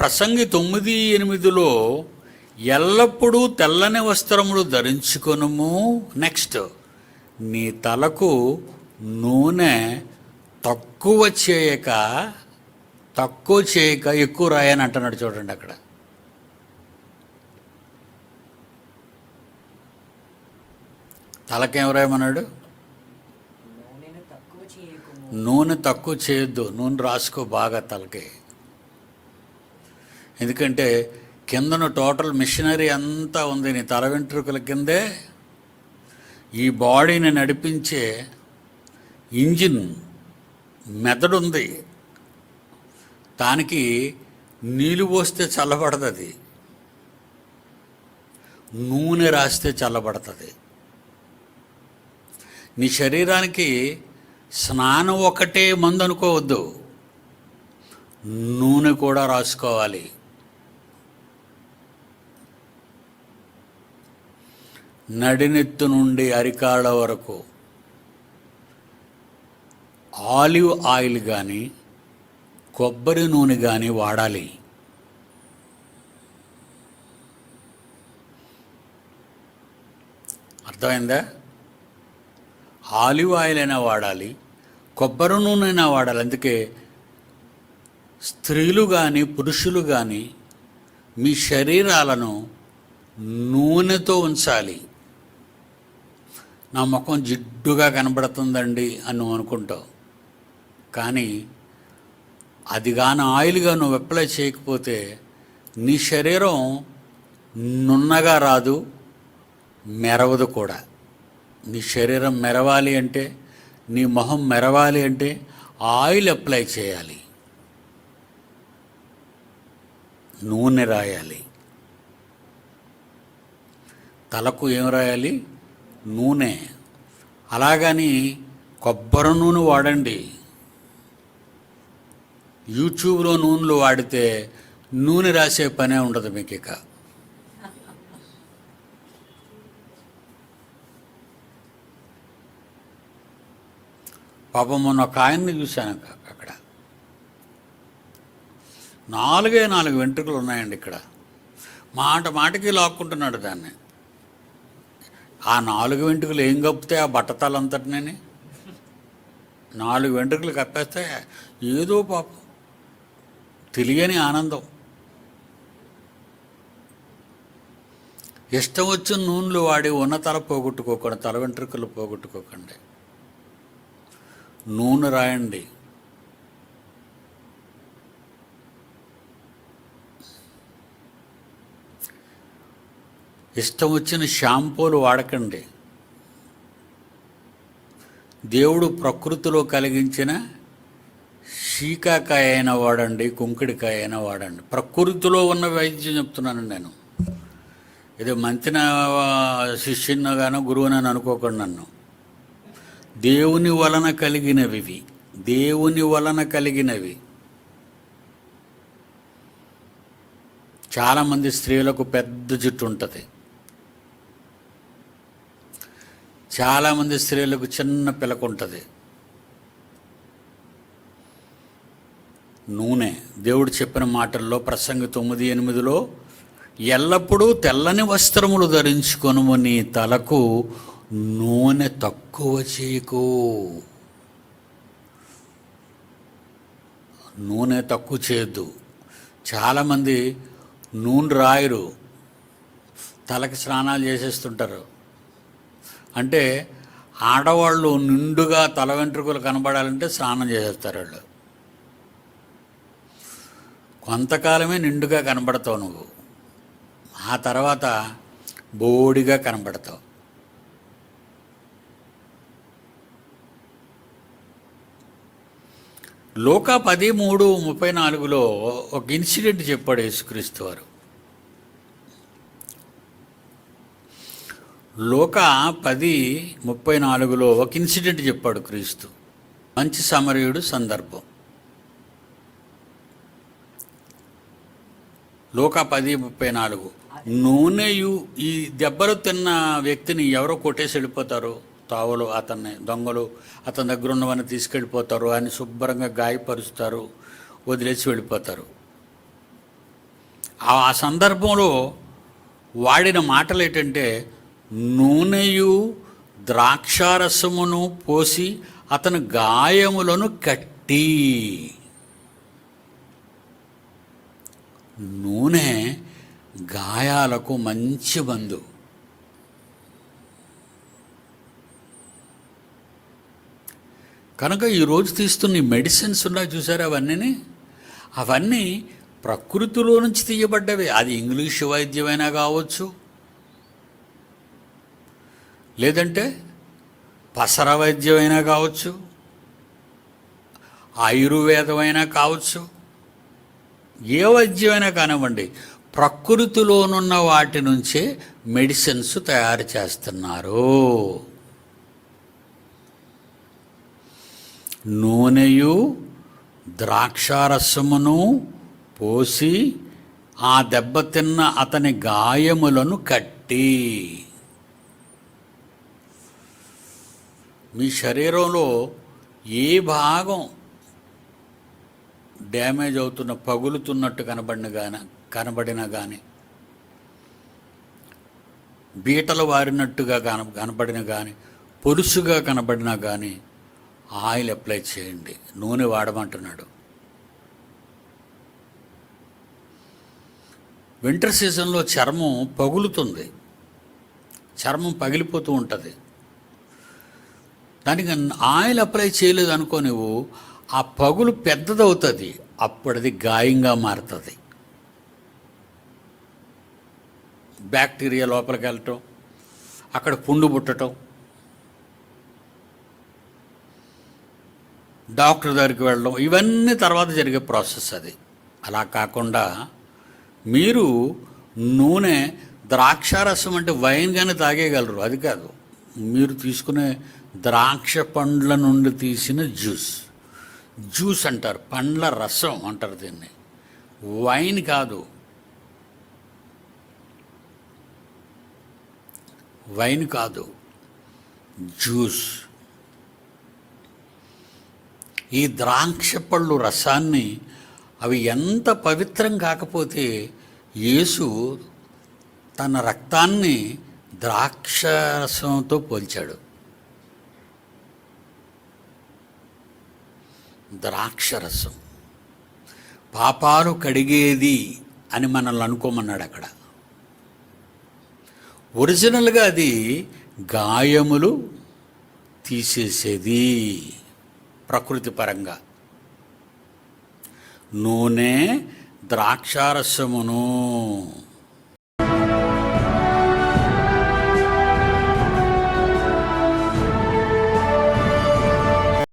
ప్రసంగి తొమ్మిది ఎనిమిదిలో ఎల్లప్పుడూ తెల్లని వస్త్రములు ధరించుకొనుము. నెక్స్ట్ నీ తలకు నూనె తక్కువ చేయక తక్కువ చేయక ఎక్కువ రాయని అంటున్నాడు చూడండి అక్కడ. తలకేం రాయమన్నాడు? నూనె తక్కువ చేయొద్దు. నూనె రాసుకో బాగా తలకి. ఎందుకంటే కిందన టోటల్ మిషనరీ అంతా ఉంది నీ తల వెంట్రుకల కిందే. ఈ బాడీని నడిపించే ఇంజిన్ మెదడు ఉంది. దానికి నీళ్ళు పోస్తే చల్లబడుతుంది. నూనె రాస్తే చల్లబడుతుంది. నీ శరీరానికి స్నానం ఒకటే మందు అనుకోవద్దు. నూనె కూడా రాసుకోవాలి. నడినెత్తు నుండి అరికాళ్ళ వరకు. ఆలివ్ ఆయిల్ కానీ కొబ్బరి నూనె కానీ వాడాలి. అర్థమైందా? ఆలివ్ ఆయిల్ అయినా వాడాలి కొబ్బరి నూనె అయినా వాడాలి. అందుకే స్త్రీలు కానీ పురుషులు కానీ మీ శరీరాలను నూనెతో ఉంచాలి. నా ముఖం జిడ్డుగా కనబడుతుందండి అని నువ్వు అనుకుంటావు. కానీ అది కానీ ఆయిల్గా నువ్వు అప్లై చేయకపోతే నీ శరీరం నున్నగా రాదు మెరవదు కూడా. నీ శరీరం మెరవాలి అంటే నీ మొహం మెరవాలి అంటే ఆయిల్ అప్లై చేయాలి. నూనె రాయాలి. తలకు ఏం రాయాలి? నూనె. అలాగని కొబ్బరి నూనె వాడండి. యూట్యూబ్లో నూనెలు వాడితే నూనె రాసే పనే ఉండదు మీకు ఇక పాపం మొన్న ఒక ఆయన్ని చూశాను అక్కడ. నాలుగే నాలుగు వెంట్రుకలు ఉన్నాయండి ఇక్కడ. మాట మాటకి లాక్కుంటున్నాడు దాన్ని. ఆ నాలుగు వెంట్రుకలు ఏం కప్పితే ఆ బట్టతలంతటినని? నాలుగు వెంట్రుకలు కప్పేస్తే ఏదో పాపం. తెలియని ఆనందం. ఇష్టం వచ్చిన నూనెలు వాడి ఉన్న తల పోగొట్టుకోకండి తల వెంట్రుకలు పోగొట్టుకోకండి. నూనె రాయండి. ఇష్టం వచ్చిన షాంపూలు వాడకండి. దేవుడు ప్రకృతిలో కలిగించిన శీకాకాయ అయినా వాడండి కుంకుడికాయ అయినా వాడండి. ప్రకృతిలో ఉన్న వైద్యం చెప్తున్నాను నేను. ఇది మంచిన శిష్యున్నగానో గురువునని అనుకోకండి నన్ను. దేవుని వలన కలిగినవి దేవుని వలన కలిగినవి. చాలామంది స్త్రీలకు పెద్ద జుట్టు ఉంటుంది. చాలామంది స్త్రీలకు చిన్న పిలక ఉంటుంది నూనె. దేవుడు చెప్పిన మాటల్లో ప్రసంగి తొమ్మిది ఎనిమిదిలో ఎల్లప్పుడూ తెల్లని వస్త్రములు ధరించుకొనుము నీ తలకు నూనె తక్కువ చేయకు. నూనె తక్కువ చేయొద్దు. చాలామంది నూనె రాయరు తలకి స్నానాలు చేసేస్తుంటారు. అంటే ఆడవాళ్ళు నిండుగా తల వెంట్రుకలు కనబడాలంటే స్నానం చేసేస్తారు వాళ్ళు. కొంతకాలమే నిండుగా కనబడతావు నువ్వు. ఆ తర్వాత బోడిగా కనబడతావు. లోక పది మూడు ముప్పై నాలుగులో ఒక ఇన్సిడెంట్ చెప్పాడు యేసుక్రీస్తు వారు. లోక పది ముప్పై నాలుగులో ఒక ఇన్సిడెంట్ చెప్పాడు క్రీస్తు. మంచి సమరయుడు సందర్భం. లోక పది ముప్పై నాలుగు. నూనెయు ఈ దెబ్బలు తిన్న వ్యక్తిని ఎవరో కొట్టేసి వెళ్ళిపోతారు? తావులు అతన్ని దొంగలు అతని దగ్గర ఉన్నవన్నీ తీసుకెళ్ళిపోతారు. అని శుభ్రంగా గాయపరుస్తారు. వదిలేసి వెళ్ళిపోతారు. ఆ ఆ సందర్భంలో వాడిన మాటలు ఏంటంటే నూనెయు ద్రాక్షారసమును పోసి అతను గాయములను కట్టి. నూనె గాయాలకు మంచి బంధు కనుక ఈరోజు తీస్తున్న మెడిసిన్స్ ఉన్నాయి చూసారా అవన్నీ అవన్నీ ప్రకృతిలో నుంచి తీయబడ్డవి. అది ఇంగ్లీష్ వైద్యమైనా కావచ్చు లేదంటే పసర వైద్యమైనా కావచ్చు ఆయుర్వేదమైనా కావచ్చు ఏ వైద్యమైనా కానివ్వండి ప్రకృతిలోనున్న వాటి నుంచే మెడిసిన్స్ తయారు చేస్తున్నారు. నూనెయు ద్రాక్షారసమును పోసి ఆ దెబ్బతిన్న అతని గాయములను కట్టి మీ శరీరంలో ఏ భాగం డ్యామేజ్ అవుతున్న పగులుతున్నట్టు కనబడిన కానీ కనబడినా కానీ బీటలు వారినట్టుగా కన కనబడిన కానీ పొలుసుగా కనబడినా కానీ ఆయిల్ అప్లై చేయండి. నూనె వాడమంటున్నాడు. వింటర్ సీజన్లో చర్మం పగులుతుంది. చర్మం పగిలిపోతూ ఉంటుంది. దానికి ఆయిల్ అప్లై చేయలేదు అనుకో నువ్వు ఆ పగులు పెద్దదవుతుంది. అప్పుడది గాయంగా మారుతుంది. బ్యాక్టీరియా లోపలికి వెళ్ళటం అక్కడ పుండు పుట్టటం. డాక్టర్ దగ్గరికి వెళ్ళడం ఇవన్నీ తర్వాత జరిగే ప్రాసెస్ అది. అలా కాకుండా మీరు నూనె ద్రాక్షారసం అంటే వైన్ కానీ తాగేయగలరు అది కాదు. మీరు తీసుకునే ద్రాక్ష పండ్ల నుండి తీసిన జ్యూస్. జ్యూస్ అంటారు పండ్ల రసం అంటారు దీన్ని. వైన్ కాదు. వైన్ కాదు. జ్యూస్ ఈ ద్రాక్ష పళ్ళు రసాన్ని అవి ఎంత పవిత్రం కాకపోతే యేసు తన రక్తాన్ని ద్రాక్షరసంతో పోల్చాడు. ద్రాక్షరసం. పాపాలు కడిగేది అని మనల్ని అనుకోమన్నాడు అక్కడ. ఒరిజినల్గా అది గాయములు తీసేసేది ప్రకృతి పరంగా. నూనె ద్రాక్షారసమును